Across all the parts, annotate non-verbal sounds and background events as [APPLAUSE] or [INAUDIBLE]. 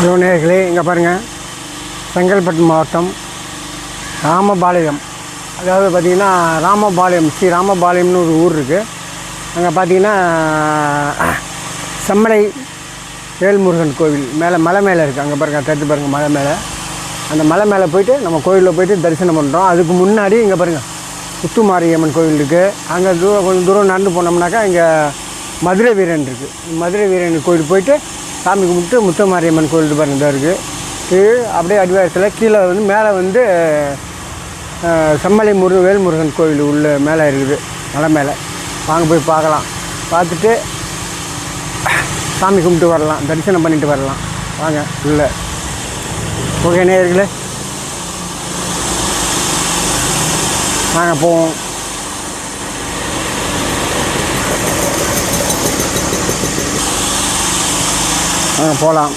Hello நேர்களே இங்கே பாருங்கள் செங்கல்பட்டு மாவட்டம் ராமபாளையம். அதாவது பார்த்திங்கன்னா ராமபாளையம் ஸ்ரீ ராமபாளையம்னு ஒரு ஊர் இருக்குது அங்கே பார்த்தீங்கன்னா செம்மலை வேல்முருகன் கோவில் மேலே மலை மேலே இருக்குது அங்கே பாருங்கள் தடுத்து பாருங்கள் மலை மேலே. அந்த மலை மேலே போயிட்டு நம்ம கோயிலில் போயிட்டு தரிசனம் பண்ணுறோம் அதுக்கு முன்னாடி இங்கே பாருங்கள் முத்துமாரியம்மன் கோவில் இருக்குது அங்கே தூரம் கொஞ்சம் தூரம் நடந்து போனோம்னாக்கா இங்கே மதுரை வீரன் இருக்குது மதுரை வீரன் கோயில் போயிட்டு சாமி கும்பிட்டு முத்துமாரியம்மன் கோயில் பாருங்க தான் இருக்குது இது அப்படியே அடிவாரத்தில் கீழே வந்து மேலே வந்து செம்மலை முருகன் வேல்முருகன் கோயில் உள்ள மேலே இருக்குது. மலை மேலே. வாங்க போய் பார்க்கலாம். பார்த்துட்டு சாமி கும்பிட்டு வரலாம். தரிசனம் பண்ணிட்டு வரலாம். வாங்க உள்ள. ஓகே நேயர்களே. வாங்க போவோம். போகலாம்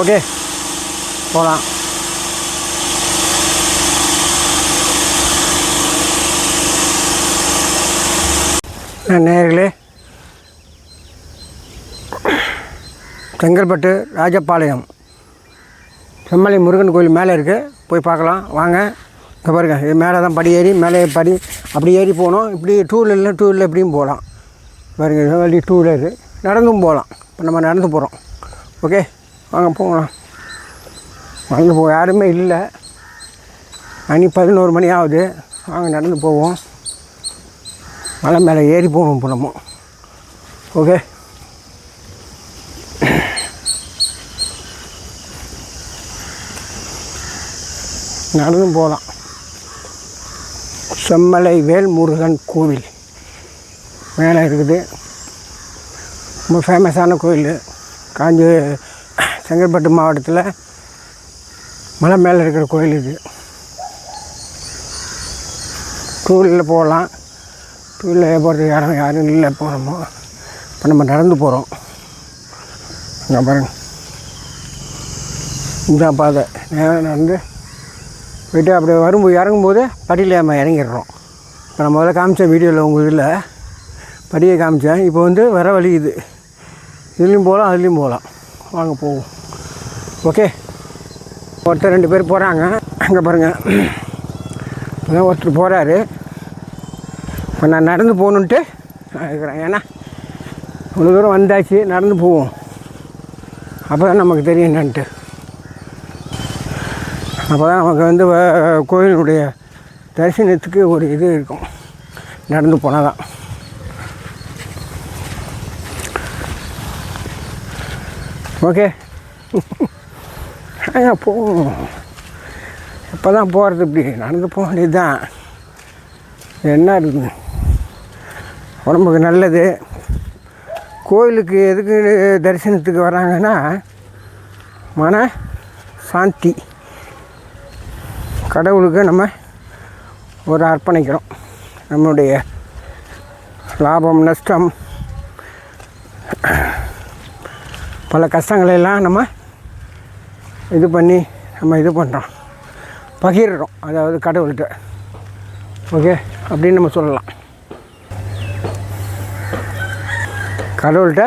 ஓகே. போகலாம் நேர்களே. செங்கல்பட்டு ராஜபாளையம். செம்மலை முருகன் கோயில் மேலே இருக்குது போய் பார்க்கலாம். வாங்க. இப்போ பாருங்கள் இது மேலே தான் படி ஏறி மேலே படி அப்படி ஏறி போகணும் இப்படி டூ வீலரில் டூ வீலர் எப்படியும் போகலாம். பாருங்கள் இது வழி டூ வீலரு நடந்தும் போகலாம். இப்போ நம்ம நடந்து போகிறோம் ஓகே வாங்க போகலாம். வாங்க போ யாருமே இல்லை. மணி பதினோரு மணி ஆகுது. வாங்க நடந்து போவோம். மலை மேலே ஏறி போகணும் இப்போ நம்ம. ஓகே நடந்தும் போகலாம். செம்மலை வேல்முருகன் கோவில். மேலே இருக்குது. ரொம்ப ஃபேமஸான கோயில். காஞ்சி செங்கல்பட்டு மாவட்டத்தில் மலை மேலே இருக்கிற கோயில் இது. டூ வீலரில் போகலாம். டூ போகிறதுக்கு யாரும் யாரும் இல்லை. போகிறோமோ இப்போ நம்ம நடந்து போகிறோம் இங்கே பாருங்க. இதுதான் பாதை. நேரம் நடந்து போயிட்டு அப்படி வரும்போது இறங்கும்போது படியில் நம்ம இறங்கிடுறோம். இப்போ நான் முதல்ல காமிச்சேன் வீடியோவில் உங்கள் இதில் படியை காமிச்சேன். இப்போ வந்து வர வழி இது. இதுலேயும் போகலாம் அதுலேயும் போகலாம். வாங்க போவோம். ஓகே. ஒருத்தர் ரெண்டு பேர் போகிறாங்க அங்கே பாருங்கள் இப்போ ஒருத்தர் போகிறாரு இப்போ நான் நடந்து போகணுன்ட்டு நான் இருக்கிறேன். ஏன்னா இவ்வளோ தூரம் வந்தாச்சு. நடந்து போவோம். அப்போ தான் நமக்கு தெரியும் என்னன்ட்டு. அப்போ தான் நமக்கு வந்து வ- கோயிலுடைய தரிசனத்துக்கு ஒரு இது இருக்கும். நடந்து போனால் தான் ஓகே. [LAUGHS] ஆ போவோம் எப்போ தான் போகிறது இப்படி? நடந்து போக வேண்டியது தான் என்ன இருக்குது? உடம்புக்கு நல்லது. கோயிலுக்கு எதுக்கு தரிசனத்துக்கு வராங்கன்னா மன சாந்தி. கடவுளுக்கு நம்ம ஒரு அர்ப்பணிக்கிறோம். நம்மளுடைய லாபம் நஷ்டம் பல கஷ்டங்களையெல்லாம் நம்ம இது பண்ணி நம்ம இது பண்ணுறோம் பகிர்றோம் அதாவது கடவுள்கிட்ட. ஓகே? அப்படின்னு நம்ம சொல்லலாம். கடவுள்கிட்ட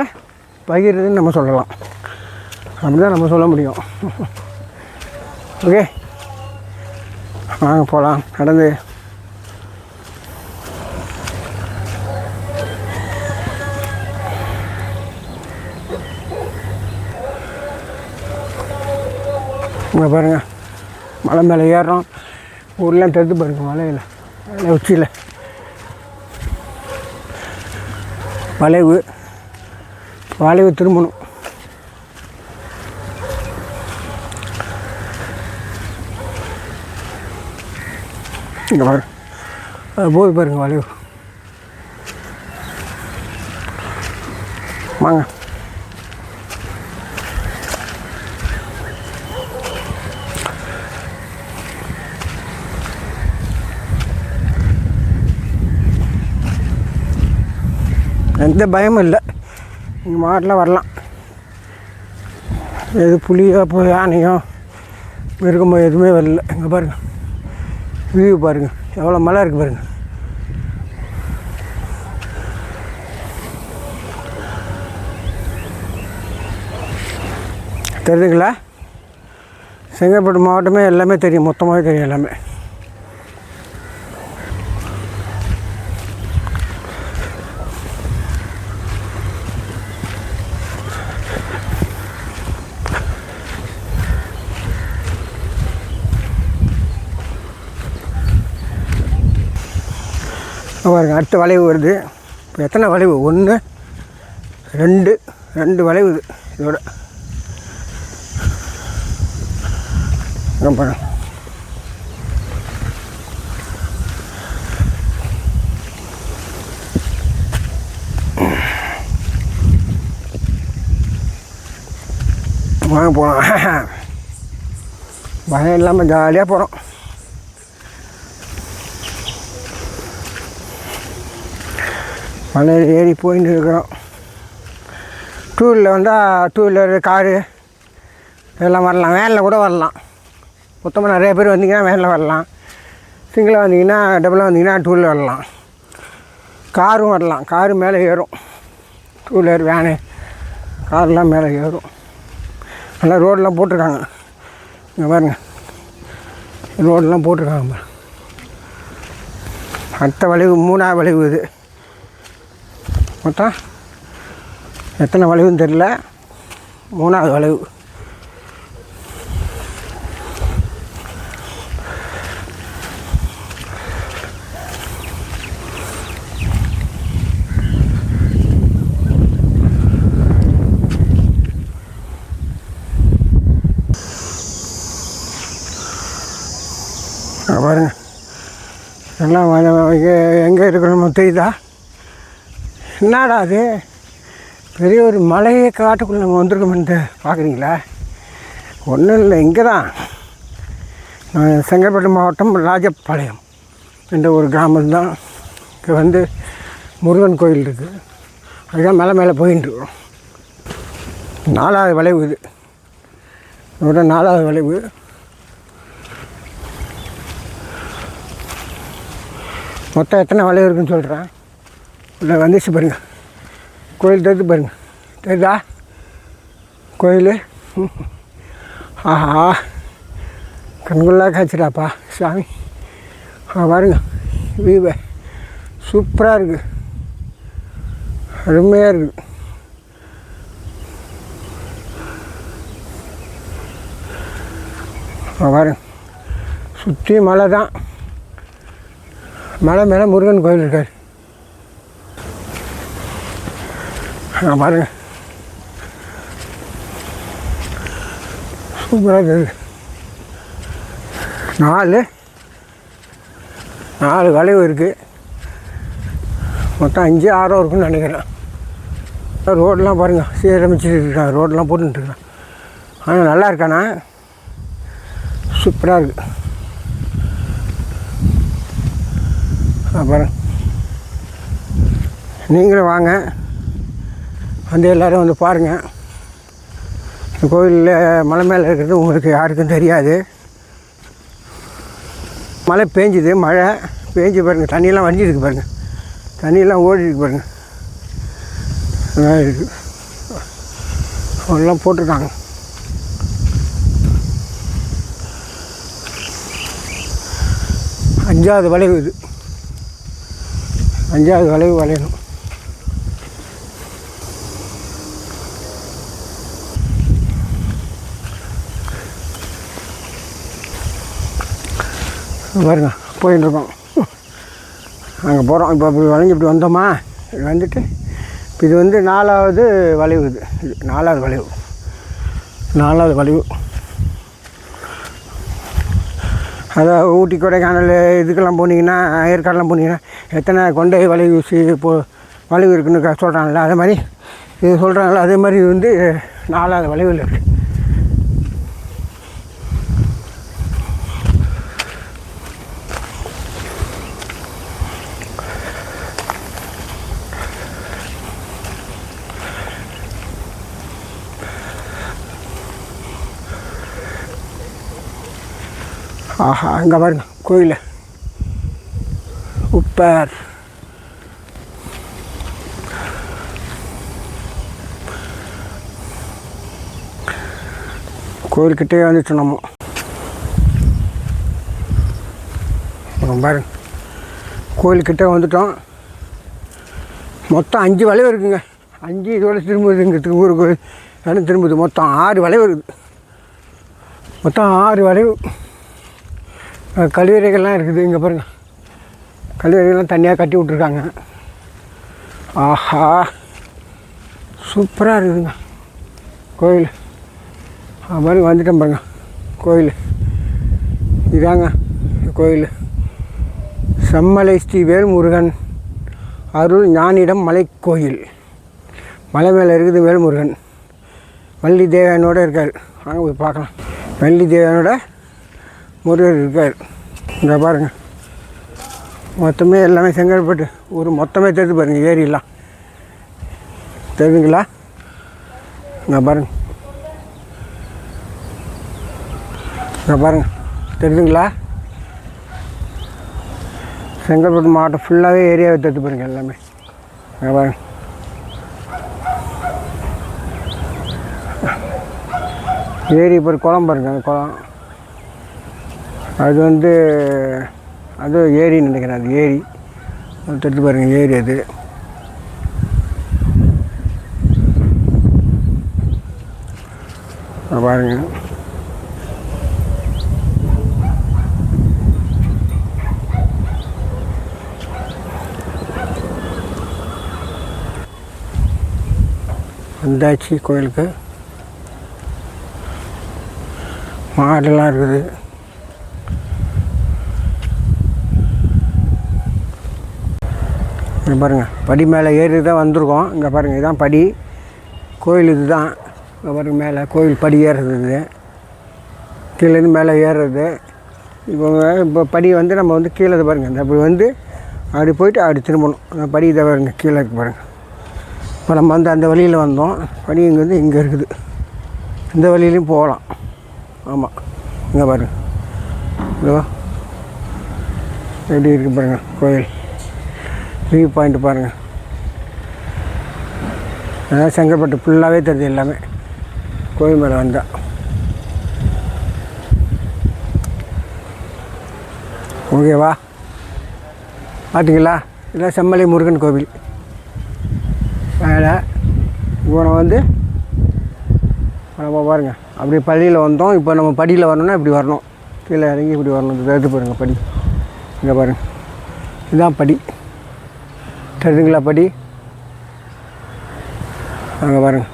பகிர்றதுன்னு நம்ம சொல்லலாம். அப்படி தான் நம்ம சொல்ல முடியும். ஓகே? வாங்க போகலாம் நடந்து. இங்கே பாருங்கள் மலை மேலே ஏறுறோம். ஊர்லாம் தடுத்து பாருங்க மலையில். மலை உச்சியில். வளைவு. வளைவு திரும்பணும். இங்கே பாருங்க. போய் பாருங்க வளைவு. வாங்க. எந்த பயமும் இல்லை. நீங்கள் மாட்டில் வரலாம். எது புலியோ யானையோ மிருகமோ எதுவுமே வரல. இங்கே பாருங்கள் வியூ பாருங்கள் எவ்வளோ மழை இருக்குது பாருங்கள் தெரியுதுங்களா? செங்கல்பட்டு மாவட்டமே எல்லாமே தெரியும். மொத்தமாகவே தெரியும் எல்லாமே. பாருங்க அடுத்த வளைவு வருது. இப்போ எத்தனை வளைவு? ஒன்று ரெண்டு ரெண்டு வளைவு இது. இதோட. ரொம்ப பாருங்க. வாங்க போகலாம் பயம் [LAUGHS] இல்லாமல் ஜாலியாக போகிறோம் மலையில் ஏறி போயின்னு இருக்கிறோம் டூ வீலர் வந்தால் டூ வீலரு காரு இதெல்லாம் வரலாம். வேனில் கூட வரலாம். மொத்தமாக நிறைய பேர் வந்தீங்கன்னா வேனில் வரலாம். சிங்கிளாக வந்தீங்கன்னா டபுளாக வந்தீங்கன்னா டூ வீலர் வரலாம். காரும் வரலாம். காரு மேலே ஏறும். டூ வீலர் வேனு கார்லாம் மேலே ஏறும். நல்லா ரோடெலாம் போட்டிருக்காங்க. இங்கே பாருங்க. ரோடெலாம் போட்டிருக்காங்க. அடுத்த வளைவு மூணாவது வளைவு இது. மொத்தம் எத்தனை வளைவுன்னு தெரில மூணாவது வளைவு. அங்க பாருங்க. எல்லாம் எங்கே இருக்கிறோமோ தெரியுதா? என்னடா அது? பெரிய ஒரு மலையை காட்டுக்குள்ளே நம்ம வந்திருக்கோம்ட்டு பார்க்குறீங்களா? ஒன்றும் இல்லை இங்கே தான் நான் செங்கல்பட்டு மாவட்டம் ராஜபாளையம் என்ற ஒரு கிராமம் தான் இங்கே வந்து முருகன் கோயில் இருக்குது அதுதான் மலை மேலே போயின்னு நாலாவது வளைவு இது. இதோட நாலாவது வளைவு. மொத்தம் எத்தனை வளைவு இருக்குன்னு சொல்கிறேன் இல்லை வந்துச்சு பாருங்கள் கோயில் தெரிஞ்சு பாருங்கள் தெரியுதா? கோயில்? ம். ஆஹா. கண்குள்ளா காய்ச்சிடாப்பா சாமி. ஆ பாருங்க. வீவை சூப்பராக இருக்குது அருமையாக இருக்குது பாருங்க. சுற்றி மலை தான் மலை மேலே முருகன் கோயில் இருக்கார் ஆ பாருங்க. சூப்பராக இருக்குது நாலு. நாலு வளைவு இருக்குது மொத்தம் அஞ்சு ஆறோ இருக்குன்னு நினைக்கிறேன். ரோடெலாம் பாருங்கள் சீரமைச்சிட்டு இருக்காங்க ரோடெலாம் போட்டுருக்கான் ஆனால் நல்லா இருக்காண்ணா. சூப்பராக இருக்குது அப்புறம் நீங்களும் வாங்க. வந்து எல்லோரும் வந்து பாருங்கள் இந்த கோயிலில் மலை மேலே இருக்கிறது உங்களுக்கு யாருக்கும் தெரியாது. மழை பேஞ்சுது மழை பேஞ்சு பாருங்கள் தண்ணியெல்லாம் வடிஞ்சிருக்கு பாருங்கள் தண்ணியெல்லாம் ஓடிருக்கு பாருங்கள் அதான் இருக்கு. எல்லாம் போட்டிருக்காங்க. அஞ்சாவது வளைவு இது. அஞ்சாவது வளைவு வளையணும். பாருங்க போயின்னு இருக்கோம் அங்கே போகிறோம் இப்போ இப்படி வளைஞ்சு இப்படி வந்தோமா? இப்படி வந்துட்டு இப்போ இது வந்து நாலாவது வளைவு இது. இது நாலாவது வளைவு. நாலாவது வளைவு. அதாவது ஊட்டி கொடைக்கானல் இதுக்கெல்லாம் போனீங்கன்னா ஏற்காடெல்லாம் போனீங்கன்னா எத்தனை கொண்டை வளைவு சி இப்போ வளைவு இருக்குன்னு க- சொல்கிறாங்கல்ல அதே மாதிரி இது சொல்கிறாங்கல்ல அதே மாதிரி வந்து நாலாவது வளைவில் இருக்குது ஆஹா அங்கே பாருங்க கோயில். உப்பர் கோயில்கிட்டே வந்துட்டோம் நம்ம. பாருங்க கோயில்கிட்டே வந்துட்டோம். மொத்தம் அஞ்சு வளைவு இருக்குங்க. அஞ்சு இதோட திரும்புதுங்கிறதுக்கு ஊர் கோயில். இடம் திரும்புது? மொத்தம் ஆறு வளைவு இருக்குது. மொத்தம் ஆறு வளைவு. கழிவறைகள்லாம் இருக்குது. இங்கே பாருங்கள் கழிவறைகள்லாம் தனியாக கட்டி விட்ருக்காங்க ஆஹா. சூப்பராக இருக்குதுங்க. கோயில். அது மாதிரி வந்துட்டேன் பாருங்க. கோயில். இதாங்க கோயில். செம்மலை ஸ்ரீ வேல்முருகன் அருள் ஞானிடம் மலைக்கோயில். மலை மேலே இருக்குது வேல்முருகன். வள்ளி தேவனோடு இருக்கார். வாங்க போய் பார்க்கலாம். வள்ளி தேவனோட முருகர் இருக்கார். இங்கே பாருங்கள் மொத்தமே எல்லாமே செங்கல்பட்டு ஒரு மொத்தமே தெரிஞ்சு பாருங்கள் ஏரியெல்லாம் தெரியுதுங்களா? இங்கே பாருங்க. இங்கே பாருங்க. தெரியுதுங்களா? செங்கல்பட்டு மாவட்டம் ஃபுல்லாகவே ஏரியாவை தெரிஞ்சு பாருங்க எல்லாமே. இங்கே பாருங்க. ஏரி இப்போ குளம் பாருங்க அந்த குளம். அது வந்து அது ஏரின்னு நினைக்கிறேன் அது ஏரி. தொட்டு பாருங்கள் ஏரி அது. பாருங்கள் பாருங்க. வந்தாச்சு கோயிலுக்கு. மாடெல்லாம் இருக்குது. இங்கே பாருங்கள் படி மேலே ஏறி தான் வந்திருக்கோம். இங்கே பாருங்கள் இதுதான் படி. கோயில் இதுதான். இங்கே பாருங்கள் மேலே கோயில் படி ஏறுறது இது. கீழேருந்து மேலே ஏறுறது. இப்போ இப்போ படி வந்து நம்ம வந்து கீழே இது பாருங்கள் இந்த அப்படி வந்து அப்படி போயிட்டு அப்படி திரும்பணும். அந்த படி இதை பாருங்கள் கீழே இருக்கு பாருங்கள் இப்போ நம்ம வந்து அந்த வழியில் வந்தோம். படி இங்கே வந்து இங்கே இருக்குது. இந்த வழியிலையும் போகலாம். ஆமாம் இங்கே பாருங்கள் எப்படி இருக்கு பாருங்கள் கோயில். வியூ பாயிண்ட் பாருங்கள் அதான் செங்கல்பட்டு ஃபுல்லாகவே தெரியுது எல்லாமே. கோயில் மேலே வந்தால் ஓகேவா பார்த்தீங்களா இதெல்லாம் செம்மலை முருகன் கோவில். வேலை இப்போ நம்ம வந்து நம்ம பாருங்கள் அப்படியே பள்ளியில் வந்தோம். இப்போ நம்ம படியில் வரணும்னா இப்படி வரணும். கீழே இறங்கி இப்படி வரணும். இது எடுத்து பாருங்கள் படி. இங்கே பாருங்கள் இதுதான் படி. தெரியுதுங்களா படி? அங்கே பாருங்கள்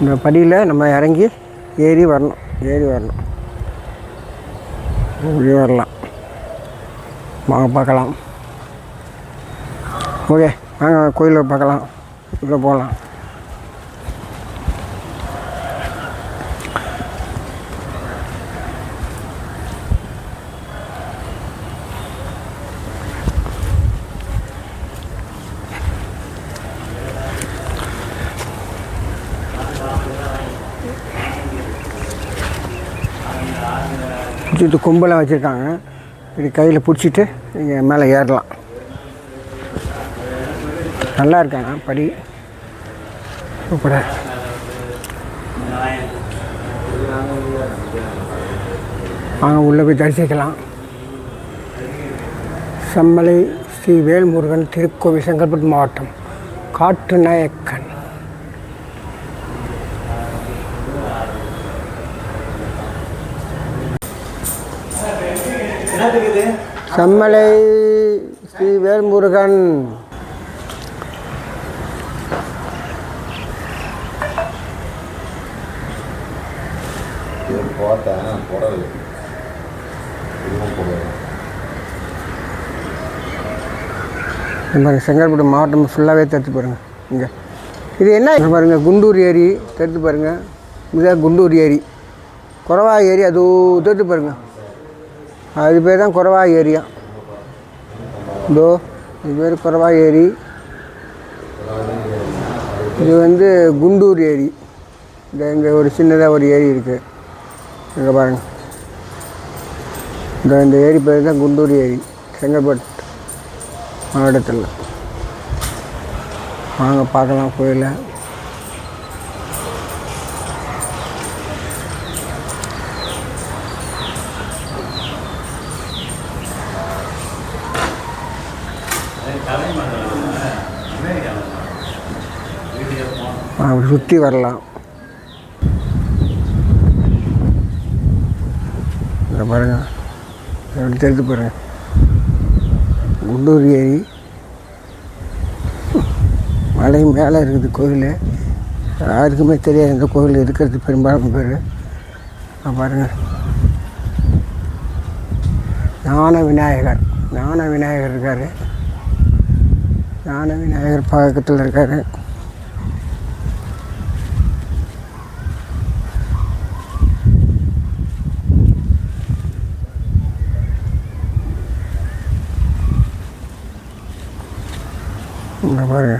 இந்த படியில் நம்ம இறங்கி ஏறி வரணும். ஏறி வரணும். இப்படி வரலாம். வாங்க பார்க்கலாம். ஓகே வாங்க கோயிலை பார்க்கலாம். உள்ளே போகலாம். சுற்றி கொம்பெல்லாம் வச்சுருக்காங்க. இப்படி கையில் பிடிச்சிட்டு இங்கே மேலே ஏறலாம். நல்லா இருக்காங்க படி. சூப்பராக இருக்கு. வாங்க உள்ளே போய் தரிசிக்கலாம். செம்மலை ஸ்ரீ வேல்முருகன் திருக்கோவில் செங்கல்பட்டு மாவட்டம். காட்டு நாயக் செம்மலை ஸ்ரீ வேல்முருகன். பார்த்தேன் புடவை. செங்கல்பட்டு மாவட்டம் ஃபுல்லாகவே தெரிஞ்சு பாருங்கள் இங்கே. இது என்ன? இங்க பாருங்க குண்டூர் ஏரி தெரிஞ்சு பாருங்கள் இதுதான் குண்டூர் ஏரி. குறவா ஏரி அது தெரிஞ்சு பாருங்க. அது பேர் தான் குறவா ஏரியா இதோ இது பேர் குறவா ஏரி. இது வந்து குண்டூர் ஏரி. இந்த இங்கே ஒரு சின்னதாக ஒரு ஏரி இருக்குது இங்கே பாருங்கள் இந்த இந்த ஏரி பேர் தான் குண்டூர் ஏரி. செங்கல்பட்டு மாவட்டத்தில். வாங்க பார்க்கலாம் கோயிலை. அப்படி சுற்றி வரலாம். இதை பாருங்கள் எப்படி தெரிஞ்சு பாருங்கள் குண்டூர் ஏரி. மலை மேலே இருக்குது கோயில். யாருக்குமே தெரியாது இந்த கோயில் இருக்கிறது பெரும்பாலும் பேர். பாருங்கள் ஞான விநாயகர். ஞான விநாயகர் இருக்கார். ஞான விநாயகர் பக்கத்தில் இருக்கார். இங்கே பாருங்க.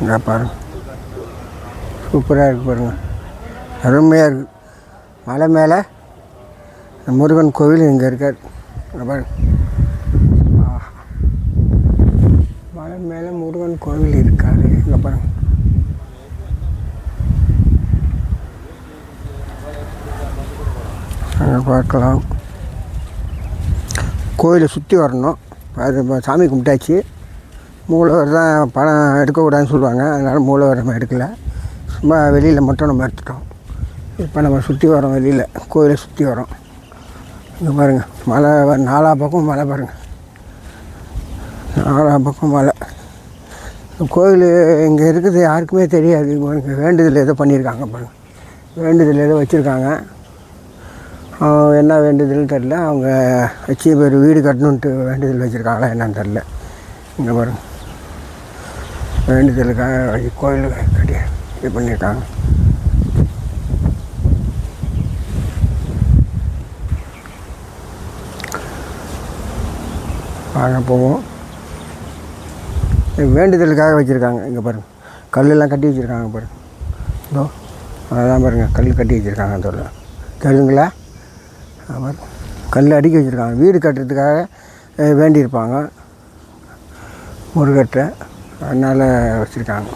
இங்கே பாருங்க. சூப்பராக இருக்குது பாருங்க. அருமையாக இருக்குது மலை மேலே முருகன் கோவில் இங்கே இருக்கார். பாருங்க. ஆஹா. மலை மேலே முருகன் கோவில் இருக்காரு. இங்கே பாருங்க. பார்க்கலாம். கோயிலை சுற்றி வரணும். அது இப்போ சாமி கும்பிட்டாச்சு. மூலவர் தான் பணம் எடுக்கக்கூடாதுன்னு சொல்லுவாங்க. அதனால் மூலவர் நம்ம எடுக்கலை. சும்மா வெளியில் மட்டும் நம்ம எடுத்துட்டோம். இப்போ நம்ம சுற்றி வரோம் வெளியில். கோயிலை சுற்றி வரோம். இங்கே பாருங்கள் மலை நாலா பக்கம் மலை பாருங்கள் நாலா பக்கம் மலை. கோயில் இங்கே இருக்கிறது யாருக்குமே தெரியாது. இங்கே வேண்டுதல் ஏதோ பண்ணியிருக்காங்க பாருங்கள் வேண்டுதல் ஏதோ வச்சுருக்காங்க. என்ன வேண்டுதல்னு தெரில அவங்க வச்சு பேர் வீடு கட்டணுன்ட்டு வேண்டுதல் வச்சுருக்காங்களா என்னன்னு தெரில இங்கே பாருங்க. வேண்டுதலுக்காக கோயில் கட்டி இது பண்ணியிருக்காங்க வாங்க போவோம். வேண்டுதலுக்காக வச்சுருக்காங்க. இங்கே பாருங்கள் கல்லெல்லாம் கட்டி வச்சுருக்காங்க பாருங்க. இதோ அதான் பாருங்கள் கல் கட்டி வச்சுருக்காங்க அதோட தெரியுங்களா அவர் கல் அடுக்கி வச்சுருக்காங்க. வீடு கட்டுறதுக்காக வேண்டியிருப்பாங்க. முருகட்டை அதனால் வச்சுருக்காங்க.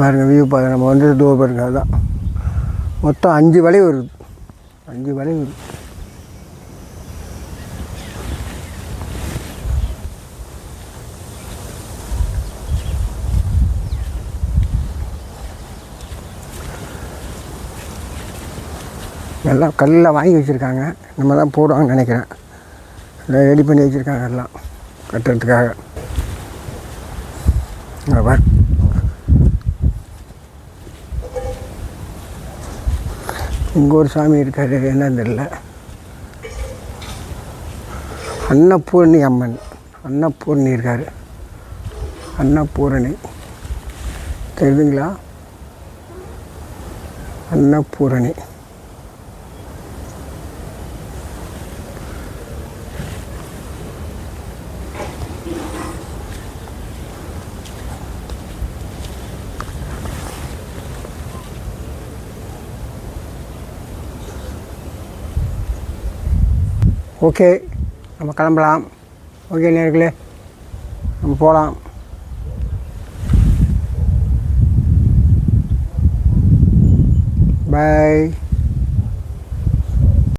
பாருங்க வியூ பார்க்க நம்ம வந்து தோ பாருங்க அதுதான் மொத்தம் அஞ்சு வளைவு வருது. அஞ்சு வளைவு வருது. எல்லாம் கல்லில் வாங்கி வச்சுருக்காங்க. நம்ம தான் போடுவாங்கன்னு நினைக்கிறேன். ரெடி பண்ணி வச்சுருக்காங்க எல்லாம். கட்டுறதுக்காக. பார். இங்கே ஒரு சாமி இருக்காரு. என்னன்னு தெரியல. அன்னபூரணி அம்மன். அன்னபூரணி இருக்கார். அன்னபூரணி. தெரியுதுங்களா? அன்னபூரணி. ஓகே நம்ம கிளம்பலாம். ஓகே நேர்களே நம்ம போகலாம் பாய்